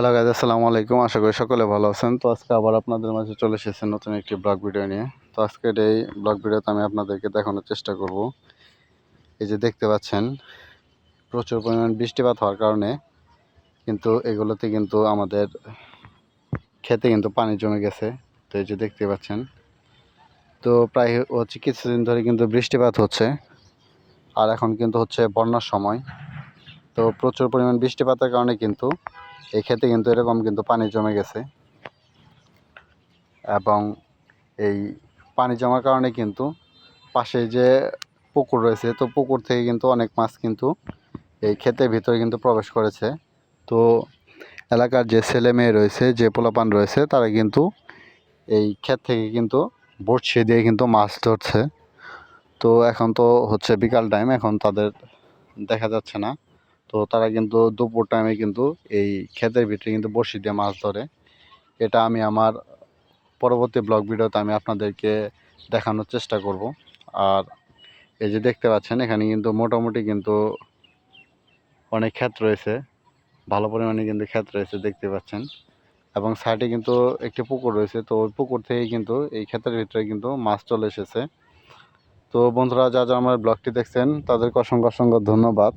Hello guys আসসালামু আলাইকুম। আশা করি সকলে ভালো আছেন। তো আজকে আবার আপনাদের মাঝে চলে এসেছে নতুন একটি ব্লগ ভিডিও নিয়ে। তো আজকের এই ব্লগ ভিডিওতে আমি আপনাদেরকে দেখানোর চেষ্টা করব। এই যে দেখতে পাচ্ছেন, প্রচুর পরিমাণ বৃষ্টিপাত হওয়ার কারণে কিন্তু এগুলোতে কিন্তু আমাদের খেতে কিন্তু পানি জমে গেছে। তো এই যে দেখতে পাচ্ছেন, তো প্রায় হচ্ছে কিছুদিন ধরে কিন্তু বৃষ্টিপাত হচ্ছে। আর এখন কিন্তু হচ্ছে বন্যার সময়। তো প্রচুর পরিমাণ বৃষ্টিপাতের কারণে কিন্তু এই ক্ষেতে কিন্তু এরকম কিন্তু পানি জমে গেছে। এবং এই পানি জমার কারণে কিন্তু পাশে যে পুকুর রয়েছে, তো পুকুর থেকে কিন্তু অনেক মাছ কিন্তু এই ক্ষেতের ভিতরে কিন্তু প্রবেশ করেছে। তো এলাকার যে ছেলে মেয়ে রয়েছে, যে পোলাপান রয়েছে, তারা কিন্তু এই ক্ষেত থেকে কিন্তু বড়শি দিয়ে কিন্তু মাছ ধরছে। তো এখন তো হচ্ছে বিকাল টাইম এখন তাদের দেখা যাচ্ছে না। তো তারা কিন্তু দুপুর টাইমে কিন্তু এই ক্ষেতের ভিতরে কিন্তু বড়শি দিয়ে মাছ ধরে। এটা আমি আমার পরবর্তী ব্লগ ভিডিওতে আমি আপনাদেরকে দেখানোর চেষ্টা করব। আর এই যে দেখতে পাচ্ছেন, এখানে কিন্তু মোটামুটি কিন্তু অনেক ক্ষেত রয়েছে। ভালো পরিমাণে কিন্তু ক্ষেত রয়েছে, দেখতে পাচ্ছেন। এবং সাইডে কিন্তু একটি পুকুর রয়েছে। তো ওই পুকুর থেকে কিন্তু এই ক্ষেতের ভিতরে কিন্তু মাছ চলে এসেছে। তো বন্ধুরা, যা যা আমার ব্লগটি দেখছেন, তাদেরকে অসংখ্য অসংখ্য ধন্যবাদ।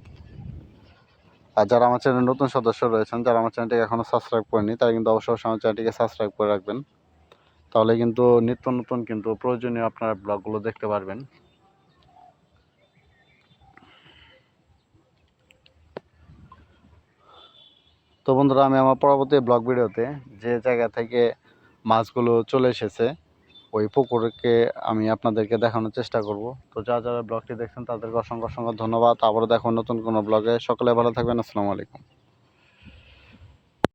আর যারা আমার চ্যানেল নতুন সদস্য রয়েছেন, যারা আমার চ্যানেলটিকে এখনও সাবস্ক্রাইব করেনি তারা কিন্তু অবশ্যই অবশ্যই আমার চ্যানেলটিকে সাবস্ক্রাইব করে রাখবেন। তাহলে কিন্তু নিত্য নতুন কিন্তু প্রয়োজনীয় আপনারা ব্লগগুলো দেখতে পারবেন। তো বন্ধুরা, আমি আমার পরবর্তী ব্লগ ভিডিওতে যে জায়গা থেকে মাছগুলো চলে এসেছে ওই পুকুরকে আমি আপনাদেরকে দেখানোর চেষ্টা করব। তো যা যারা ব্লগটি দেখছেন, তাদেরকে অসংখ্য অসংখ্য ধন্যবাদ। আবারও দেখো নতুন কোনো ব্লগে। সকলে ভালো থাকবেন। আসসালামু আলাইকুম।